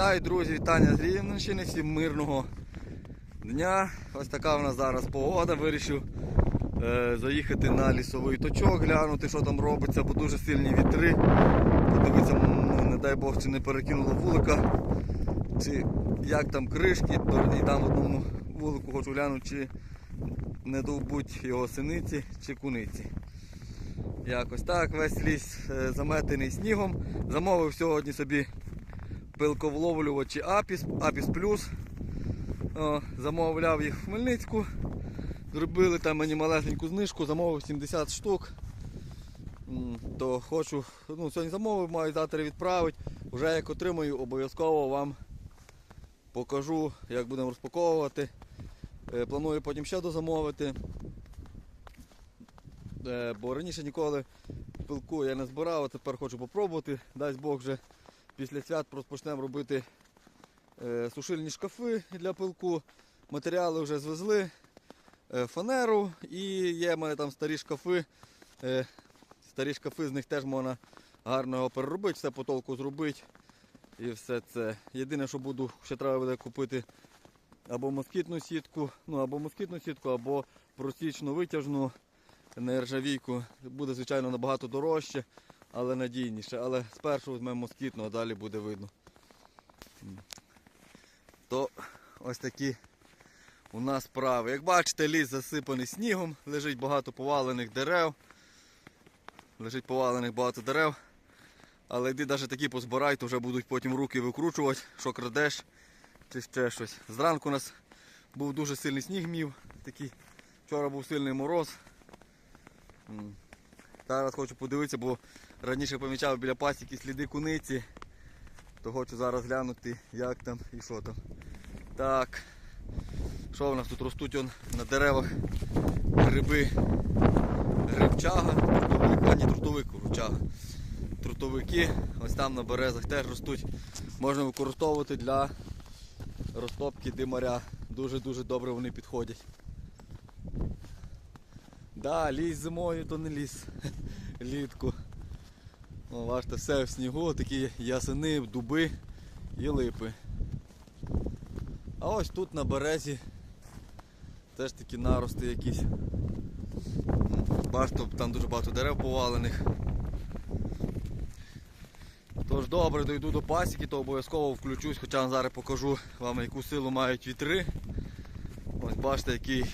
Вітаю, друзі, вітання з Рівненщини, всім мирного дня. Ось така в нас зараз погода. Вирішив е, заїхати на лісовий точок, глянути, що там робиться, бо дуже сильні вітри. Подивитися, м, не дай Бог, чи не перекинуло вулика, чи як там кришки, то і там в одному вулику хочу глянути, чи не довбуть його синиці чи куниці. Якось так, весь ліс е, заметений снігом. Замовив сьогодні собі пилковловлювачі Апіс, Апіс Плюс. О, замовляв їх в Хмельницьку. Зробили там мені малесеньку знижку, замовив 70 штук. То хочу, ну сьогодні замовив, маю завтра відправити. Вже як отримаю, обов'язково вам покажу, як будемо розпаковувати. Е, Планую потім ще дозамовити. Е, Бо раніше ніколи пилку я не збирав, а тепер хочу попробувати. Дасть Бог вже після свят розпочнемо робити е, сушильні шкафи для пилку. Матеріали вже звезли, е, фанеру і є в мене там старі шкафи. Е, старі шкафи, з них теж можна гарно його переробити, все по толку зробити. І все це. Єдине, що буду, ще треба буде купити або москітну сітку, ну або москітну сітку, або просічну витяжну нержавійку. Буде, звичайно, набагато дорожче, але надійніше. Але спершу візьмемо москітну, а далі буде видно. То ось такі у нас справи. Як бачите, ліс засипаний снігом, лежить багато повалених дерев. Лежить повалених багато дерев. Але йди навіть такі позбирай, то вже будуть потім руки викручувати, що крадеш чи ще щось. Зранку у нас був дуже сильний сніг мів. Такий. Вчора був сильний мороз. Зараз хочу подивитися, бо раніше помічав біля пасіки сліди куниці. То хочу зараз глянути, як там і що там. Так. Що в нас тут ростуть он на деревах гриби. Грибчага, трутовик, а ні, трутовик, ручага. Трутовики, ось там на березах теж ростуть. Можна використовувати для розтопки димаря. Дуже-дуже добре вони підходять. Да, ліс зимою то не ліс. Літку. Бачите, все в снігу, такі ясени, дуби і липи. А ось тут на березі теж такі нарости якісь. Бачите, там дуже багато дерев повалених. Тож добре, дойду до пасіки, то обов'язково включусь, хоча зараз покажу вам яку силу мають вітри. Ось бачите, який,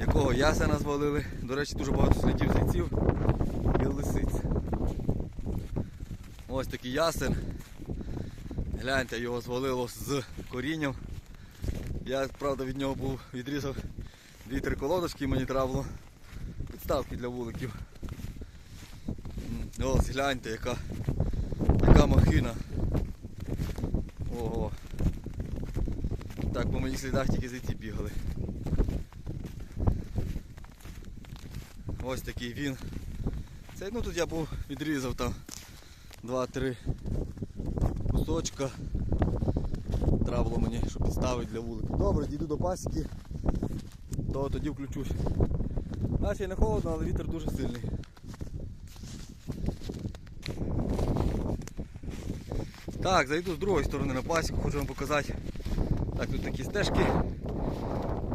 якого ясена звалили. До речі, дуже багато слідів зайців і лисиць. Ось такий ясен. Гляньте, його звалило з корінням. Я, правда, від нього був відрізав дві-три колодочки, мені треба було підставки для вуликів. Ось гляньте, яка, яка махина. Ого. Так, по моїх слідах тільки зайці бігали. Ось такий він. Це, ну тут я був відрізав там 2-3 кусочка. Треба було мені, щоб підставити для вулика. Добре, дійду до пасіки, то тоді включусь. А ще не холодно, але вітер дуже сильний. Так, зайду з другої сторони на пасіку, хочу вам показати. Так, тут такі стежки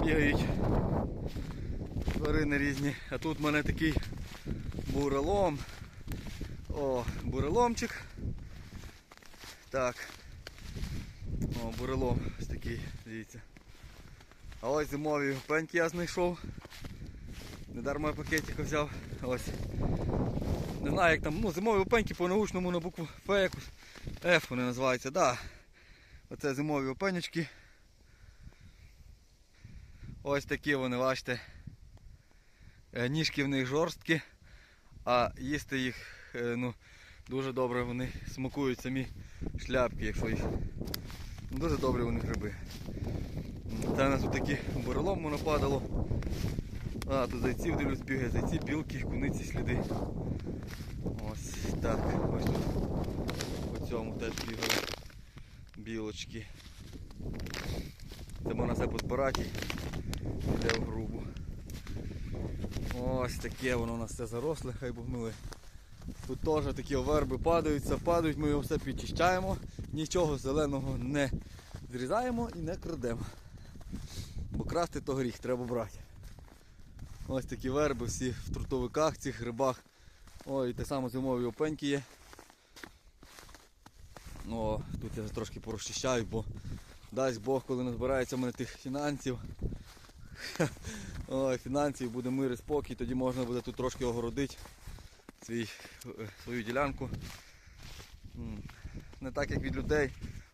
бігають. Тварини різні. А тут в мене такий бурелом. О, буреломчик. Так. О, бурелом ось такий, дивіться. А ось зимові пеньки я знайшов. Недарма я пакетик взяв. Ось. Не знаю як там, ну зимові опеньки по научному на букву Ф якось. F вони називаються, да. Оце зимові опенечки. Ось такі вони, бачите. Е, Ніжки в них жорсткі, а їсти їх ну, дуже добре вони смакують самі шляпки, якщо їх. Ну, Дуже добрі вони гриби. Це нас тут такі бурелому нападало. А, тут зайців дивлюсь бігає, зайці, білки, куниці сліди. Ось так, ось тут по цьому теж бігали білочки. Це можна все позбирати йде в грубу. Ось таке воно у нас все заросле, хай бо гмили. Тут теж такі верби падаються, падають, ми його все підчищаємо, нічого зеленого не зрізаємо і не крадемо. Бо красти то гріх, треба брати. Ось такі верби всі в трутовиках, цих грибах. Ой, те саме зимові опеньки є. О, тут я трошки порозчищаю, бо дасть Бог, коли назбирається в мене тих фінансів. Ой, фінансів буде мир і спокій, тоді можна буде тут трошки огородити свій, свою ділянку. Не так як від людей,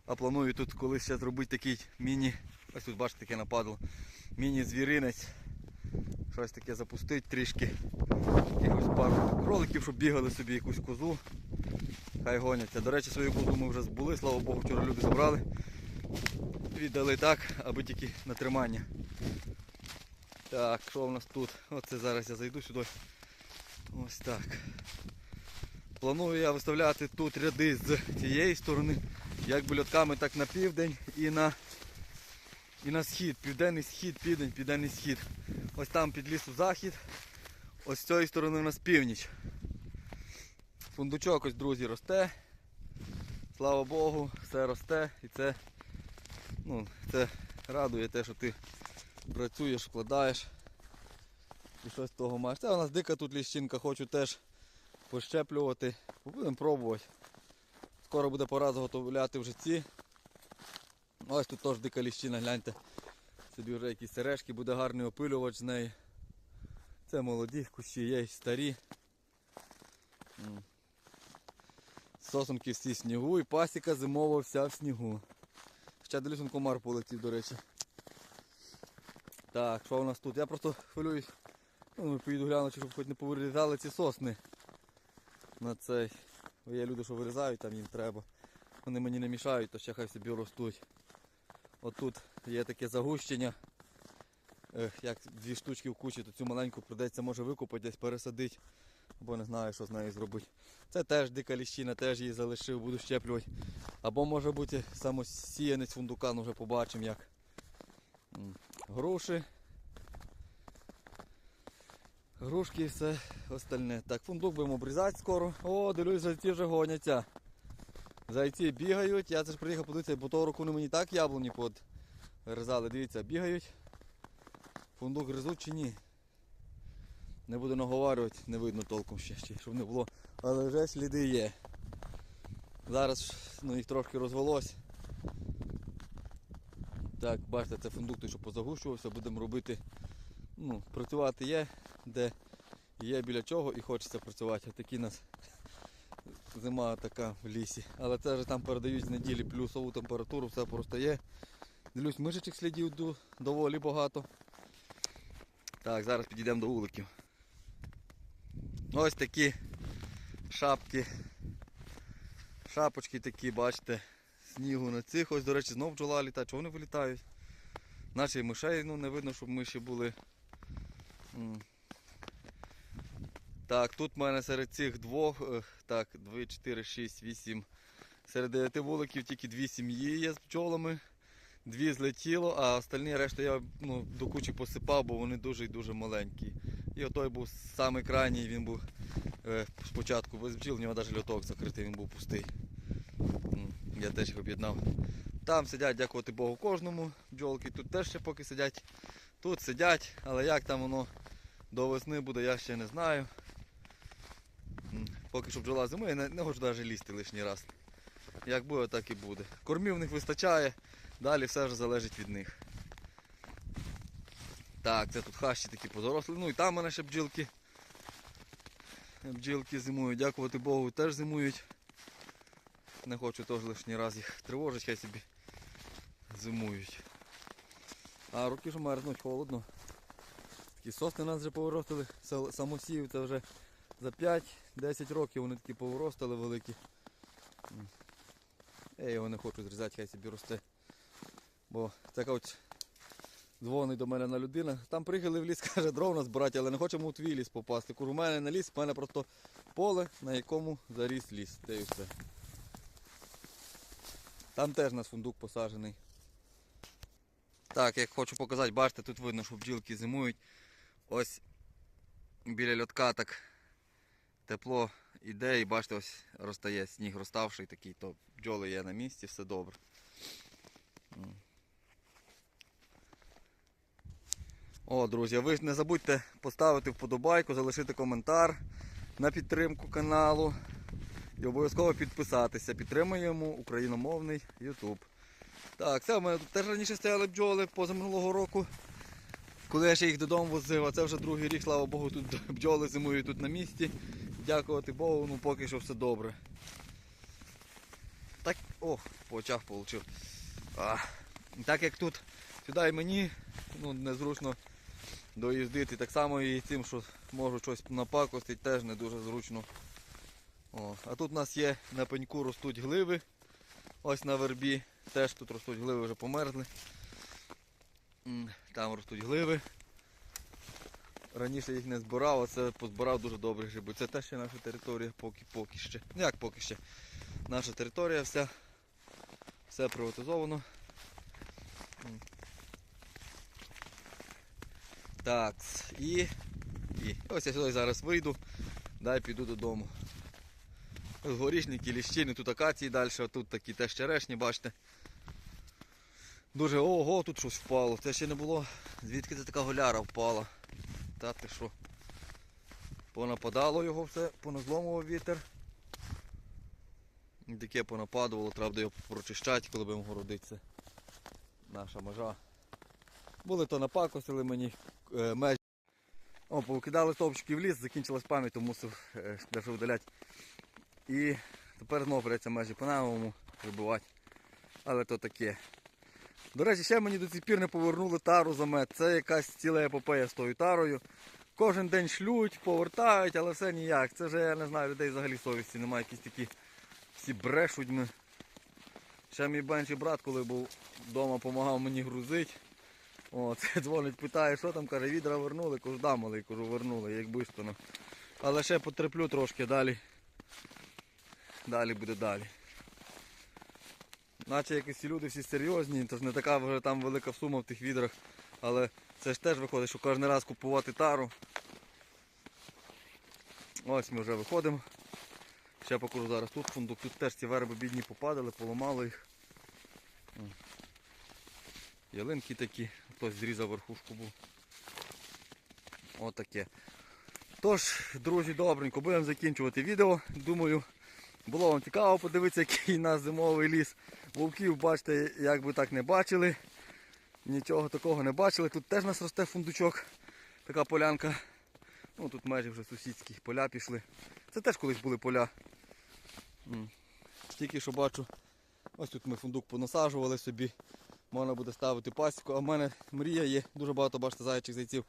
а планую тут колись ще зробити такий міні, ось тут бачите таке нападло, міні-звіринець. Щось таке запустити трішки. Якихось пару кроликів, щоб бігали собі якусь козу. Хай гоняться. До речі, свою козу ми вже збули, слава Богу, вчора люди забрали. Віддали так, аби тільки на тримання. Так, що в нас тут? Оце зараз я зайду сюди. Ось так. Планую я виставляти тут ряди з цієї сторони, як льотками, так на південь і на, і на схід. Південний схід, південь, південний схід. Ось там під лісу захід. Ось з цієї сторони у нас північ. Фундучок ось, друзі, росте. Слава Богу, все росте і це, ну, це радує те, що ти працюєш, вкладаєш і щось того маєш. Це у нас дика тут ліщинка, хочу теж пощеплювати. Будемо пробувати. Скоро буде пора заготовляти вже ці. Ось тут теж дика ліщина, гляньте. Собі вже якісь сережки, буде гарний опилювач з неї. Це молоді кущі, є й старі. Сосунки всі в снігу і пасіка зимова вся в снігу. Ще дивлюсь, он комар полетів, до речі. Так, що у нас тут? Я просто хвилююсь. Ну, поїду гляну, щоб хоч не повирізали ці сосни на цей. Бо є люди, що вирізають, там їм треба. Вони мені не мішають, то ще хай собі ростуть. Отут є таке загущення. Ех, як дві штучки в кучі, то цю маленьку придеться може викопати, десь пересадити. Або не знаю, що з нею зробити. Це теж дика ліщина, теж її залишив, буду щеплювати. Або може бути самосіянець фундука, ну вже побачимо як. Груші. Грушки і все остальне. Так, фундук будемо обрізати скоро. О, дивлюсь, зайці вже гоняться. Зайці бігають. Я це ж приїхав подивитися, бо того року вони мені так яблуні под. Дивіться, бігають. Фундук гризуть чи ні? Не буду наговарювати, не видно толком ще, щоб не було. Але вже сліди є. Зараз ну, їх трошки розвелось. Так, бачите, це фундук той, що позагущувався, будемо робити. Ну, працювати є, де є біля чого і хочеться працювати. Такі нас зима така в лісі. Але це вже там передають з неділі плюсову температуру, все просто є. Дивлюсь, мишечок слідів доволі багато. Так, зараз підійдемо до вуликів. Ось такі шапки. Шапочки такі, бачите, снігу на цих. Ось, до речі, знов бджола літає. Чого вони вилітають? Наче і мишей ну, не видно, щоб миші були. Так, тут в мене серед цих двох, е, так, 2, 4, 6, 8. Серед 9 вуликів тільки дві сім'ї є з пчолами. Дві злетіло, а остальні решта я ну, до кучі посипав, бо вони дуже і дуже маленькі. І отой був самий крайній, він був е, спочатку без бджіл, в нього навіть льоток закритий, він був пустий. Я теж їх об'єднав. Там сидять, дякувати Богу, кожному бджолки. Тут теж ще поки сидять. Тут сидять, але як там воно до весни буде, я ще не знаю. Поки що бджола зимує, не, не хочу навіть лізти лишній раз. Як буде, так і буде. Кормів в них вистачає, далі все вже залежить від них. Так, це тут хащі такі позоросли. Ну і там мене ще бджілки. Бджілки зимують, дякувати Богу, теж зимують. Не хочу теж лишній раз їх тривожити, хай собі зимують. А руки ж мерзнуть, холодно. Такі сосни нас вже повиростили, Сел- самосів це вже за 5-10 років вони такі повиростали великі. Я його не хочу зрізати, хай собі росте. Бо така от дзвонить до мене на людина. Там приїхали в ліс, каже, дров нас брати, але не хочемо у твій ліс попасти. Кажу, у мене не ліс, у мене просто поле, на якому заріс ліс. Те і все. Там теж у нас фундук посаджений. Так, як хочу показати, бачите, тут видно, що бджілки зимують. Ось біля льотка так тепло іде і бачите, ось розтає сніг розставший такий, то бджоли є на місці, все добре. О, друзі, ви ж не забудьте поставити вподобайку, залишити коментар на підтримку каналу і обов'язково підписатися. Підтримуємо україномовний YouTube. Так, це в мене тут теж раніше стояли бджоли позаминулого року. Коли я ще їх додому возив, а це вже другий рік, слава Богу, тут бджоли зимують тут на місці. Дякувати Богу, ну поки що все добре. Так, ох, по очах получив. А, так як тут сюди і мені ну, незручно доїздити, так само і цим, що можу щось напакостити, теж не дуже зручно. О, а тут у нас є на пеньку ростуть гливи. Ось на вербі. Теж тут ростуть гливи, вже померзли. Там ростуть гливи. Раніше їх не збирав, а це позбирав дуже добрі гриби. Це теж ще наша територія, поки поки ще. Ну як поки ще. Наша територія вся. Все приватизовано. Так, і, і ось я сюди зараз вийду, дай піду додому. Горішники, ліщини, тут акації далі, тут такі теж черешні, бачите. Дуже ого, тут щось впало. Це ще не було. Звідки це така голяра впала? Та що? Понападало його все, поназломував вітер. І таке понападувало, треба буде його прочищати, коли будемо городити. Це наша межа. Були то напакосили мені е, межі. О, повикидали стовпчики в ліс, закінчилась пам'ять, то мусив е, дещо видаляти. І тепер знову придеться межі по-новому прибувати. Але то таке. До речі, ще мені до цих пір не повернули тару за мед. Це якась ціла епопея з тою тарою. Кожен день шлють, повертають, але все ніяк. Це вже я не знаю, людей взагалі совісті немає, якісь такі всі брешуть ми. Ще мій менший брат, коли був вдома, допомагав мені грузити. О, це дзвонить, питає, що там, каже, відра вернули, кажу, да, малий, кажу, вернули, якби ж то. ну. Але ще потерплю трошки далі. Далі буде далі. Наче якісь ці люди всі серйозні, тож не така вже там велика сума в тих відрах. Але це ж теж виходить, що кожен раз купувати тару. Ось ми вже виходимо. Ще покажу зараз тут фундук. Тут теж ці верби бідні попадали, поламали їх. Ялинки такі, хтось зрізав верхушку був. Отаке. Тож, друзі, добренько, будемо закінчувати відео. Думаю, було вам цікаво подивитися, який у нас зимовий ліс. Вовків, бачите, як би так не бачили. Нічого такого не бачили. Тут теж у нас росте фундучок. Така полянка. Ну тут майже вже сусідські поля пішли. Це теж колись були поля. Тільки що бачу. Ось тут ми фундук понасаджували собі. Можна буде ставити пасіку. А в мене мрія є, дуже багато бачите зайчих зайців.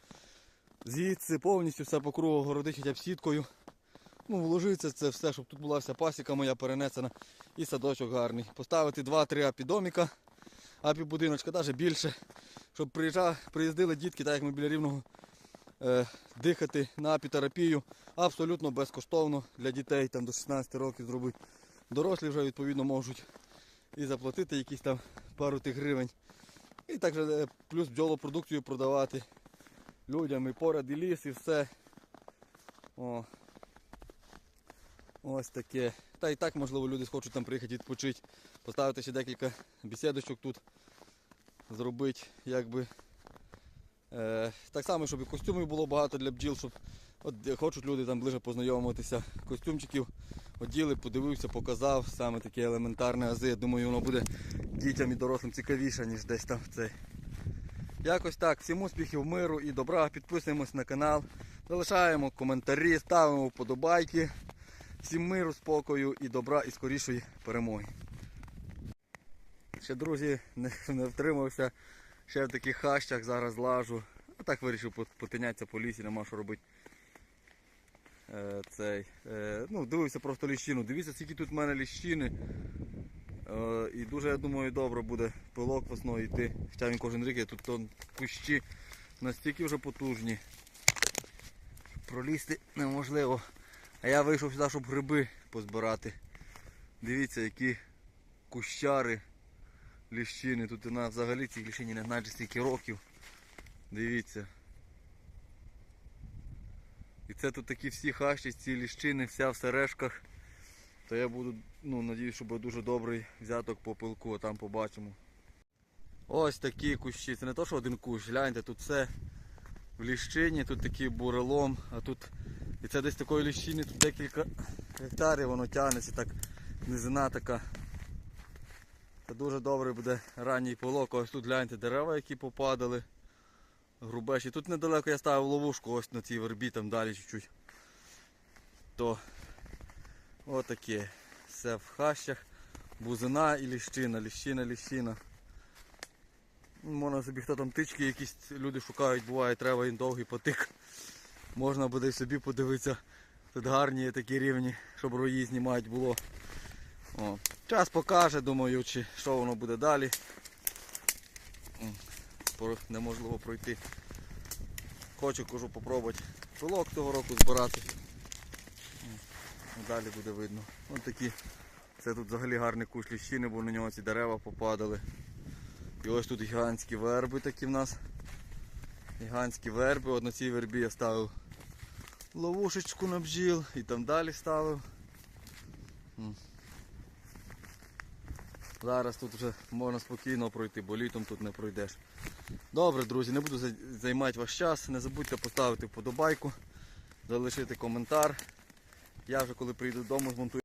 Звідси повністю все по кругу б сіткою. Ну, вложиться це все, щоб тут була вся пасіка моя перенесена і садочок гарний. Поставити 2-3 апідоміка, апібудиночка, навіть більше. Щоб приїздили дітки, так як ми біля рівного е, дихати на апітерапію. Абсолютно безкоштовно для дітей там, до 16 років зробити. Дорослі вже відповідно можуть і заплатити якісь там пару тих гривень. І також е, плюс бджолопродукцію продавати людям і поряд і ліс, і все. О. Ось таке. Та і так, можливо, люди хочуть там приїхати відпочити, поставити ще декілька бесідочок тут, зробити якби. Е, так само, щоб і костюмів було багато для бджіл, щоб от, хочуть люди там ближе познайомитися. Костюмчиків оділи, подивився, показав, саме таке елементарне ази. Я думаю, воно буде дітям і дорослим цікавіше, ніж десь там цей. Якось так. Всім успіхів, миру і добра. Підписуємось на канал, залишаємо коментарі, ставимо вподобайки. Всім миру, спокою і добра і скорішої перемоги. Ще друзі, не, не втримався. Ще в таких хащах зараз лажу. А так вирішив потинятися по лісі, нема що робити. Е, цей, е, ну, дивився просто ліщину. Дивіться, скільки тут в мене ліщини. Е, і дуже, я думаю, добре буде пилок весною йти. Хоча він кожен рік є тут тон кущі настільки вже потужні. Пролізти неможливо. А я вийшов сюди, щоб гриби позбирати. Дивіться, які кущари ліщини. Тут нас взагалі ці ліщині не знають стільки років. Дивіться. І це тут такі всі хащі, ці ліщини, вся в сережках. То я буду, ну, надіюсь, що буде дуже добрий взяток по пилку, а там побачимо. Ось такі кущі. Це не то, що один кущ, гляньте, тут все в ліщині, тут такий бурелом, а тут. І це десь такої ліщини, тут декілька гектарів воно тягнеться, так низина така. Це дуже добрий буде ранній пилок. Ось тут гляньте дерева, які попадали. Грубеші. Тут недалеко я ставив ловушку ось на цій вербі, там далі чуть-чуть. То отаке. Все в хащах. Бузина і ліщина, ліщина, ліщина. Можна собі хто там тички якісь люди шукають, буває, треба їм довгий потик. Можна буде собі подивитися. Тут гарні такі рівні, щоб рої знімати було. О. Час покаже, думаю, чи що воно буде далі. Неможливо пройти. Хочу, кажу, попробувати пилок того року збирати. Далі буде видно. Ось такі. Це тут взагалі гарний куш ліщини, бо на нього ці дерева попадали. І ось тут гігантські верби такі в нас. Гігантські верби. От на цій вербі я ставив ловушечку на бджіл і там далі ставив. Зараз тут вже можна спокійно пройти, бо літом тут не пройдеш. Добре, друзі, не буду займати ваш час. Не забудьте поставити вподобайку, залишити коментар. Я вже коли прийду додому, змонтую.